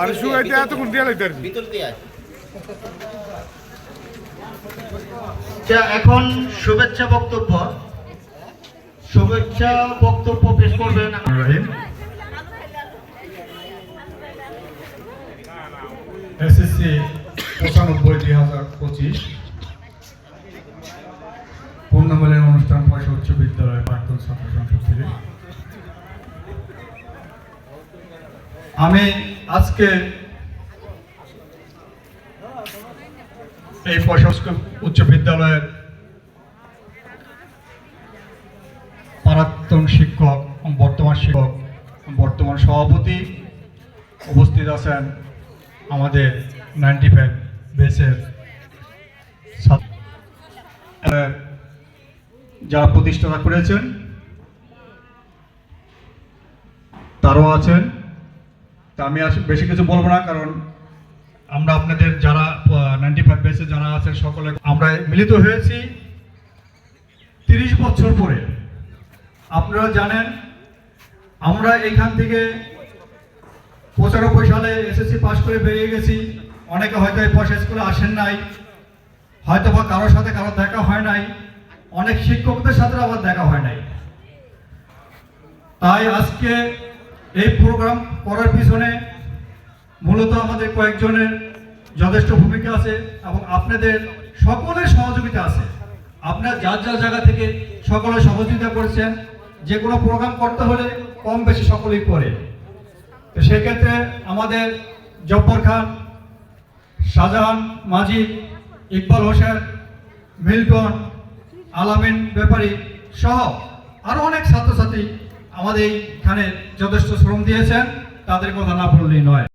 আর শুকাইতে এতক্ষণ দিয়ে যা এখন শুভেচ্ছা বক্তব্য। শুভেচ্ছা বক্তব্য পেশ করবেন রহিম। এসএসসি পঁচানব্বই দুই হাজার পঁচিশ। পূর্ণমেলের অনুষ্ঠান পয়সা উচ্চ বিদ্যালয় প্রাক্তন ছাত্র সংসদ থেকে। আমি আজকে এই পয়সা উচ্চ বিদ্যালয়ের প্রাক্তন শিক্ষক, বর্তমান শিক্ষক, বর্তমান সভাপতি উপস্থিত আছেন আমাদের নাইনটি ফাইভ বেসের যারা প্রতিষ্ঠাতা করেছেন, তারাও আছেন। তা আমি বেশি কিছু বলব না, কারণ আমরা আপনাদের যারা নাইনটি ফাইভ বেসে যারা আছেন সকলে, আমরা মিলিত হয়েছি তিরিশ বছর পরে। আপনারা জানেন, আমরা এখান থেকে পঁচানব্বই সালে এসএসসি পাশ করে বেরিয়ে গেছি। অনেকে হয়তো এই পয়সা স্কুলে আসেন নাই হয়তো বা কারোর সাথে কারও দেখা হয় নাই, অনেক শিক্ষকদের সাথে আবার দেখা হয় নাই। তাই আজকে এই প্রোগ্রাম করার পিছনে মূলত আমাদের কয়েকজনের যথেষ্ট ভূমিকা আছে এবং আপনাদের সকলের সহযোগিতা আছে। আপনার যার যার জায়গা থেকে সকলে সহযোগিতা করেছেন, যে কোনো প্রোগ্রাম করতে হলে কম বেশি সকলেই করে। তো সেক্ষেত্রে আমাদের জব্বর খান, শাহজাহান মাঝি, ইকবাল হোসেন, মিল্টন, আলামিন ব্যাপারী সহ আরও অনেক ছাত্রছাত্রী আমাদের এইখানে যথেষ্ট শ্রম দিয়েছেন তাদের কথা না বললেই নয়।